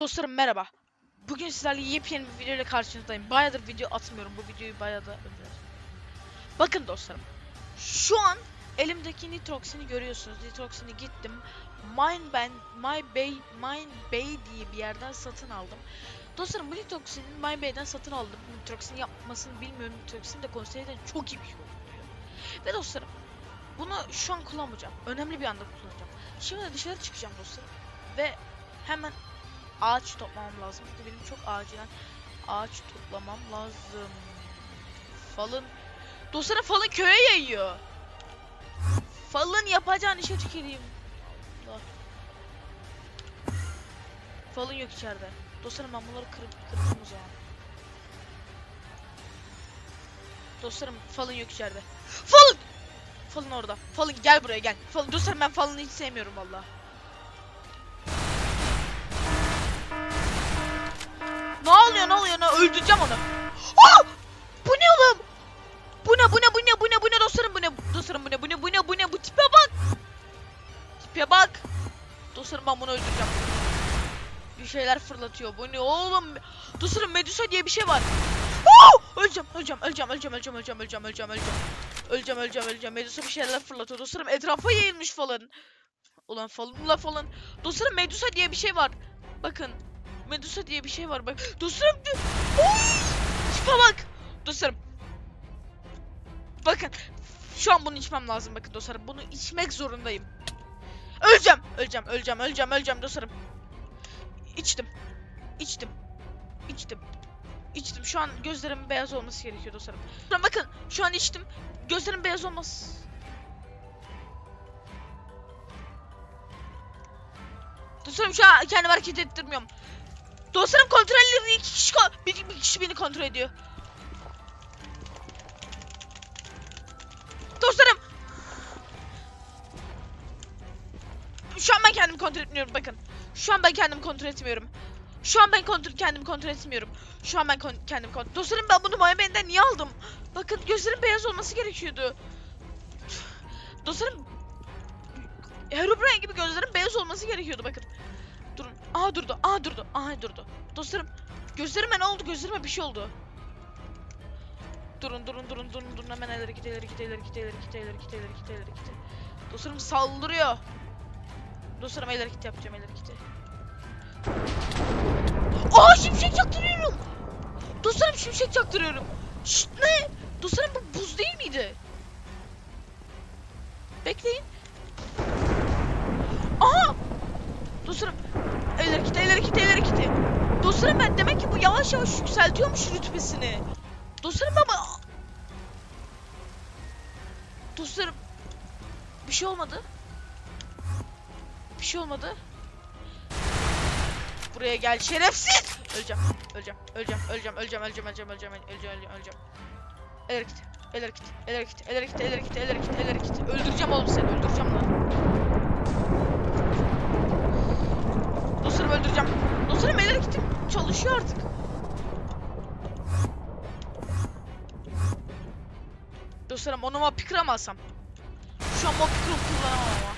Dostlarım merhaba. Bugün sizlerle yepyeni bir video ile karşınızdayım. Bayağıdır video atmıyorum. Bu videoyu bayağı da Bakın dostlarım. Şu an elimdeki Nitrox'ini görüyorsunuz. Nitrox'ini gittim. Mine ben My Bay Mine Bay diye bir yerden satın aldım. Dostlarım bu Nitrox'ini My Bay'den satın aldım. Nitrox'in yapmasını bilmiyorum. Nitrox'in de konserden çok iyi bir şey. Ve dostlarım bunu şu an kullanmayacağım. Önemli bir anda kullanacağım. Şimdi dışarı çıkacağım dostlarım. Ve hemen ağaç toplamam lazım. Çünkü benim çok acilen ağaç toplamam lazım. Falın Dostlarım falın köye yayıyor. Falın yapacağın işe tüküreyim. Allah. Falın yok içeride. Dostlarım ben bunları kırıp kırdım o zaman. Dostlarım falın yok içeride. Falın! Falın orada. Falın gel buraya gel. Falın dostlarım ben falını hiç sevmiyorum vallahi. öldüreceğim onu. Oh! Bu ne oğlum? Bu ne bu ne bu ne bu ne bu ne dostlarım bu ne dostlarım bu ne bu ne bu ne bu ne bu tipe bak. Tipe bak. Dostlarım ben bunu öldüreceğim. Bir şeyler fırlatıyor. Bu ne oğlum? Dostlarım Medusa diye bir şey var. Oh! Öleceğim, öleceğim, öleceğim, öleceğim, öleceğim, öleceğim, öleceğim, öleceğim. Öleceğim, öleceğim, öleceğim. Medusa bir şeyler fırlatıyor. Dostlarım etrafa yayılmış falan. Ulan falan, ulan falan. Dostlarım Medusa diye bir şey var. Bakın Medusa diye bir şey var bak. Dostlarım. Tipe bak. Dostlarım. Bakın. Şu an bunu içmem lazım bakın dostlarım. Bunu içmek zorundayım. Öleceğim. Öleceğim. Öleceğim. Öleceğim. Öleceğim dostlarım. İçtim. İçtim. İçtim. İçtim. Şu an gözlerimin beyaz olması gerekiyor dostlarım. Bakın. Şu an içtim. Gözlerim beyaz olması. Dostlarım şu an kendimi hareket ettirmiyorum. Dostlarım kontrolleri iki kişi ko- bir, bir kişi beni kontrol ediyor. Dostlarım. Şu an ben kendimi kontrol etmiyorum bakın. Şu an ben kendimi kontrol etmiyorum. Şu an ben kontrol kendimi kontrol etmiyorum. Şu an ben kon- kendimi kontrol... Dostlarım ben bunu Moemen'den niye aldım? Bakın gözlerim beyaz olması gerekiyordu. Dostlarım Herobrine gibi gözlerim beyaz olması gerekiyordu bakın. Durun. Aha durdu. Aha durdu. Aha durdu. Dostlarım gözlerime ne oldu? Gözlerime bir şey oldu. Durun durun durun durun durun hemen ileri git ileri git ileri git ileri git ileri git ileri git ileri git. Dostlarım saldırıyor. Dostlarım ileri git yapacağım ileri git. Aa şimşek çaktırıyorum. Dostlarım şimşek çaktırıyorum. Şşt ne? Dostlarım bu buz değil miydi? Bekleyin. Aha! Dostlarım ileri git ileri git ileri git. Dostlarım ben demek ki bu yavaş yavaş yükseltiyormuş rütbesini. Dostlarım ama... Dostlarım... Bir şey olmadı. Bir şey olmadı. Buraya gel şerefsiz! Öleceğim, öleceğim, öleceğim, öleceğim, öleceğim, öleceğim, öleceğim, öleceğim, öleceğim, öleceğim. Eler git, eler git, eler git, eler git, eler git, eler git, eler git. Öldüreceğim oğlum seni, öldüreceğim lan. Dostlarım öldüreceğim. Dostlarım eler gittim. Çalışıyor artık. Dostlarım onu ma pikra mı alsam? Şu an ma pikra kullanamam ama.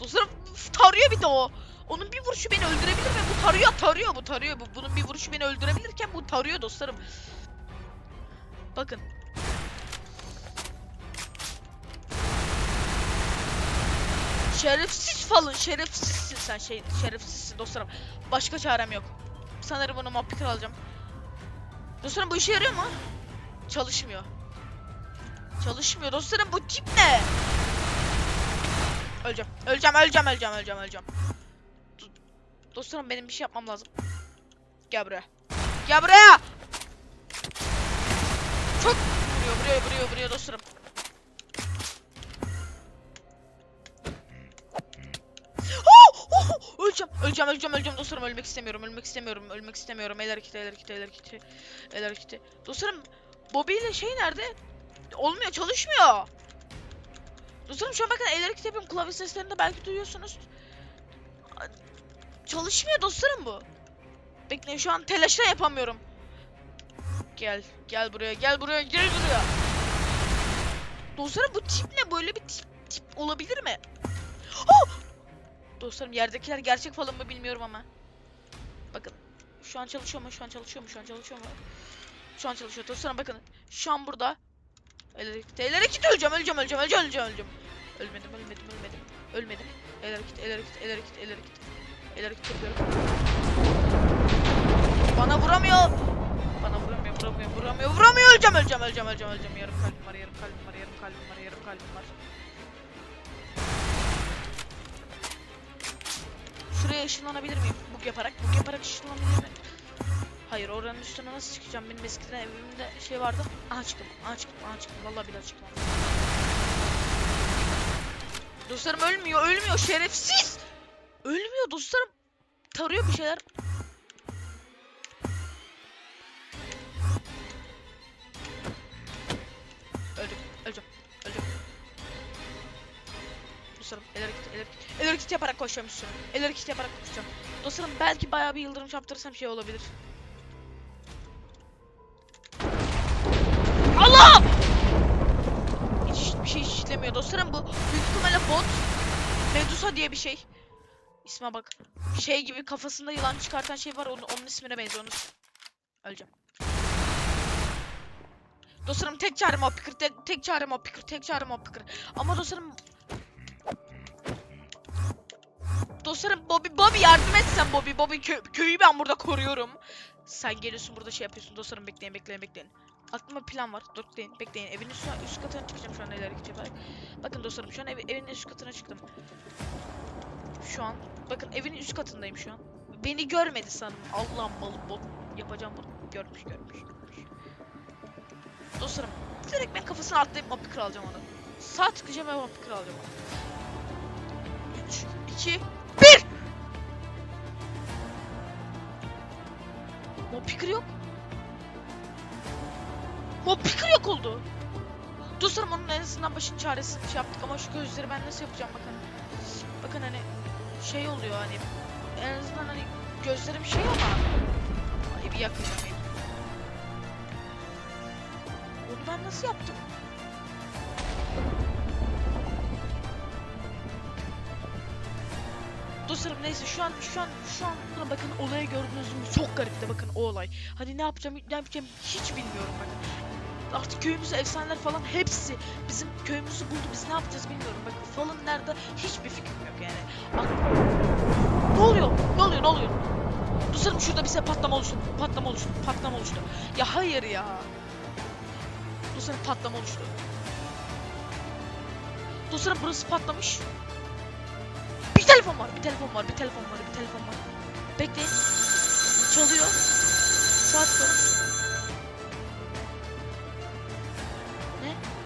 Dostlarım tarıyor bir de o. Onun bir vuruşu beni öldürebilir mi? Bu tarıyor, tarıyor, bu tarıyor. Bu, bunun bir vuruşu beni öldürebilirken bu tarıyor dostlarım. Bakın. Şerefsiz falan, şerefsizsin sen şey, şerefsizsin dostlarım. Başka çarem yok. Sanırım bunu pikra alacağım. Dostlarım bu işe yarıyor mu? Çalışmıyor. Çalışmıyor dostlarım bu tip ne? Öleceğim. Öleceğim, öleceğim, öleceğim, öleceğim, öleceğim. Do- Dostlarım benim bir şey yapmam lazım. Gel buraya. Gel buraya. Çok vuruyor, vuruyor, vuruyor, vuruyor dostlarım. Öleceğim, öleceğim, öleceğim, öleceğim dostlarım. Ölmek istemiyorum, ölmek istemiyorum, ölmek istemiyorum. El hareketi, el hareketi, el hareketi, el hareketi. Dostlarım, Bobby ile şey nerede? Olmuyor, çalışmıyor. Dostlarım şu an bakın el hareketi yapıyorum. Klavye seslerini de belki duyuyorsunuz. Çalışmıyor dostlarım bu. Bekleyin şu an telaşla yapamıyorum. Gel, gel buraya, gel buraya, gel buraya. Dostlarım bu tip ne? Böyle bir tip, tip olabilir mi? Oh! Dostlarım yerdekiler gerçek falan mı bilmiyorum ama. Bakın. Şu an çalışıyor mu? Şu an çalışıyor mu? Şu an çalışıyor mu? Şu an çalışıyor. Dostlarım bakın. Şu an burada. Elektrik. Elektrik öleceğim, öleceğim, öleceğim, öleceğim, öleceğim, öleceğim. Ölmedim, ölmedim, ölmedim. Ölmedim. Elektrik, elektrik, elektrik, elektrik. Elektrik yapıyorum. Bana vuramıyor. Bana vuramıyor, vuramıyor, vuramıyor, vuramıyor. Öleceğim, öleceğim, öleceğim, öleceğim, öleceğim. Yarım kalbim var, yarım kalbim var, yarım kalbim var, yarım kalbim var. Şuraya ışınlanabilir miyim? Bug yaparak, bug yaparak ışınlanabilir miyim? Hayır, oranın üstüne nasıl çıkacağım? Benim eskiden evimde şey vardı. Aha çıktım, aha çıktım, aha çıktım. Vallahi billahi çıktım. Dostlarım ölmüyor, ölmüyor şerefsiz. Ölmüyor dostlarım. Tarıyor bir şeyler. Dostlarım el hareket, el hareket. El hareket yaparak koşacağım üstüne. El hareket yaparak koşacağım. Dostlarım belki bayağı bir yıldırım çarptırırsam şey olabilir. Allah! Hiç bir şey işlemiyor dostlarım bu. Büyük ihtimalle bot. Medusa diye bir şey. İsme bak. Şey gibi kafasında yılan çıkartan şey var onun, onun ismine benziyor. Onu... Öleceğim. Dostlarım tek çarem o pikir, tek, tek çarem o tek çarem o. Ama dostlarım... Dostlarım Bobby, Bobby yardım etsen Bobby, Bobby kö- köyü ben burada koruyorum. Sen geliyorsun burada şey yapıyorsun dostlarım bekleyin bekleyin bekleyin. Aklımda bir plan var. Bekleyin bekleyin. Evin üst, üst katına çıkacağım şu an neler yaparak. Bakın dostlarım şu an ev, evin üst katına çıktım. Şu an bakın evin üst katındayım şu an. Beni görmedi sanırım. Allah'ım malı bot yapacağım bunu. Görmüş görmüş görmüş. Dostlarım direkt ben kafasına atlayıp mapikır alacağım onu. Sağ tıklayacağım ve mapikır alacağım onu. 3, 2, Mapikır yok. Mapikır yok oldu. Dostlarım onun en azından başın çaresini şey yaptık ama şu gözleri ben nasıl yapacağım bakın. Bakın hani şey oluyor hani en azından hani gözlerim şey ama Ay bir yakacağım. Onu ben nasıl yaptım? Dostlarım neyse şu an şu an şu an bakın olaya gördüğünüz gibi çok garipti bakın o olay. Hani ne yapacağım ne yapacağım hiç bilmiyorum bakın. Artık köyümüzde efsaneler falan hepsi bizim köyümüzü buldu biz ne yapacağız bilmiyorum. Bakın falan nerede hiçbir fikrim yok yani. Ak- ne oluyor? Ne oluyor? Ne oluyor? Dostlarım şurada bir şey patlama oluştu. Patlama oluştu. Patlama oluştu. Ya hayır ya. Dostlarım patlama oluştu. Dostlarım burası patlamış. Telefon var, bir telefon var, bir telefon var, bir telefon var. Bekleyin. Çalıyor. Saat var.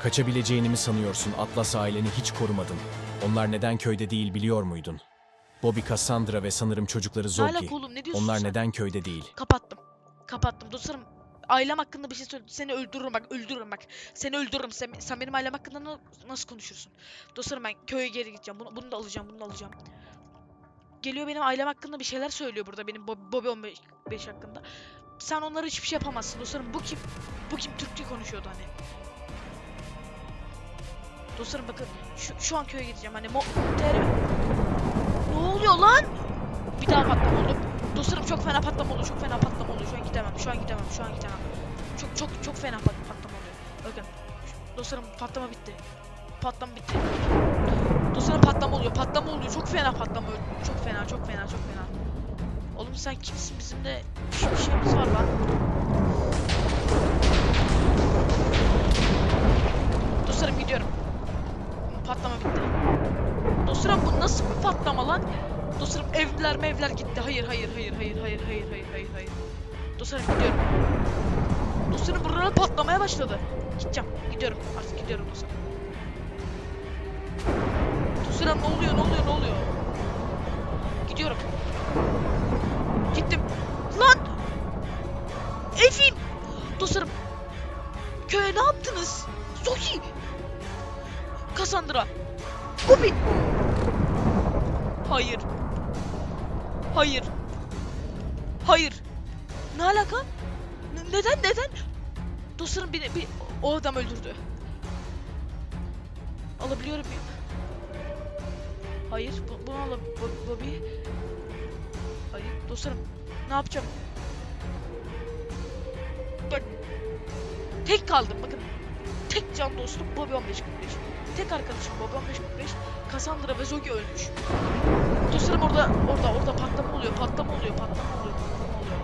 Kaçabileceğini mi sanıyorsun? Atlas aileni hiç korumadın. Onlar neden köyde değil biliyor muydun? Bobby Cassandra ve sanırım çocukları Ne Zoggy. alaka oğlum ne diyorsun Onlar sen? neden köyde değil? Kapattım. Kapattım. Dostlarım ailem hakkında bir şey söyle. Seni öldürürüm bak öldürürüm bak. Seni öldürürüm. Sen, sen benim ailem hakkında na- nasıl konuşursun? Dostlarım ben köye geri gideceğim. Bunu, bunu da alacağım. Bunu da alacağım. Geliyor benim ailem hakkında bir şeyler söylüyor burada. Benim Bob- Bobby 15 hakkında. Sen onlara hiçbir şey yapamazsın dostlarım. Bu kim? Bu kim Türkçe konuşuyordu hani. Dostlarım bakın şu, şu an köye gideceğim hani mo TR Ne oluyor lan? Bir daha patlama oldu. Dostlarım çok fena patlama oldu. Çok fena patlama oldu. Şu an gidemem. Şu an gidemem. Şu an gidemem. Çok çok çok fena pat patlama oluyor. Bakın. Dostlarım patlama bitti. Patlama bitti. Dostlarım patlama oluyor. Patlama oluyor. Çok fena patlama oluyor. Çok fena, çok fena, çok fena. Oğlum sen kimsin? Bizim de bir bir şeyimiz var lan. Dostlarım gidiyorum. Patlama bitti. Dostlarım bu nasıl bir patlama lan? Dostlarım evler mevler gitti. Hayır hayır hayır hayır hayır hayır hayır hayır hayır. Dostlarım gidiyorum. Dostlarım buralar patlamaya başladı. Gideceğim. Gidiyorum. Artık gidiyorum dostlarım. Dostlarım ne oluyor ne oluyor ne oluyor? Gidiyorum. Gittim. Lan! Evim! Dostlarım. Köye ne yaptınız? Zoki! Cassandra! Bobby! Hayır. Hayır. Hayır. Ne alaka? N- neden neden? Dostlarım beni bir o adam öldürdü. Alabiliyorum muyum? Hayır. Bu, bunu al Bobby. Hayır. Dostlarım. Ne yapacağım? Bak. Tek kaldım bakın. Tek can dostum Bobby 1545. Tek arkadaşım Bobby 1545. Cassandra ve Zogi ölmüş. Dostlarım orada orada orada patlama oluyor, patlama oluyor, patlama oluyor, patlama oluyor.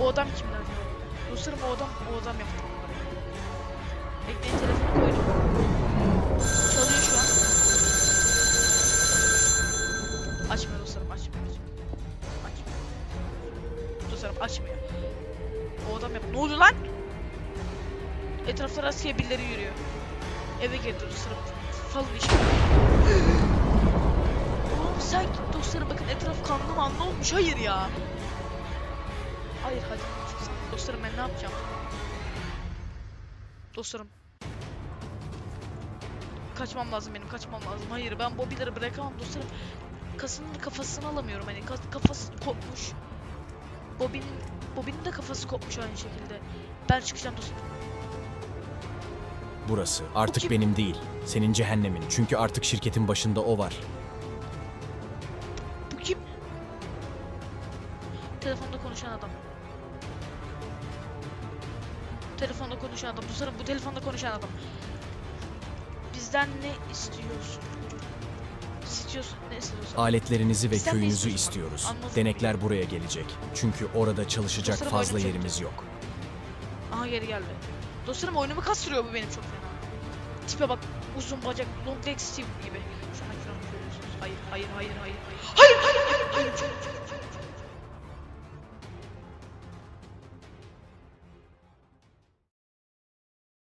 O adam kimler? Dostlarım o adam o adam yaptı. Bekleyin telefonu koydum. Çalıyor şu an. Açmıyor dostlarım açmıyor. açmıyor. Açmıyor. Dostlarım açmıyor. O adam yap. Ne oluyor lan? Etrafta rastgele birileri yürüyor. Eve girdi dostlarım. Falın işi. Oğlum sen git dostlarım bakın etraf kanlı manlı olmuş. Hayır ya. Hayır hadi. Dostlarım ben ne yapacağım? Dostlarım. Kaçmam lazım benim kaçmam lazım. Hayır ben Bobby'leri bırakamam dostlarım. Kasının kafasını alamıyorum hani ka- kafası kopmuş. Bobby'nin Bobby'nin de kafası kopmuş aynı şekilde. Ben çıkacağım dostum. Burası artık benim değil. Senin cehennemin. Çünkü artık şirketin başında o var. Bu kim? Telefonda konuşan adam. Telefonda konuşan adam. Dostlarım bu telefonda konuşan adam. Bizden ne istiyorsun? İstiyorsun ne istiyorsun? Aletlerinizi ve Bizden ne köyünüzü istiyorsun? istiyoruz. Anladım. Denekler buraya gelecek. Çünkü orada çalışacak fazla yerimiz yok. Aha geri geldi. Dostlarım oyunumu kastırıyor bu benim çok fena. Tipe bak uzun bacak long leg Steve gibi. Şu an ekranı görüyorsunuz. Hayır hayır hayır hayır hayır. Hayır hayır hayır. hayır. Çok, çok, çok, çok.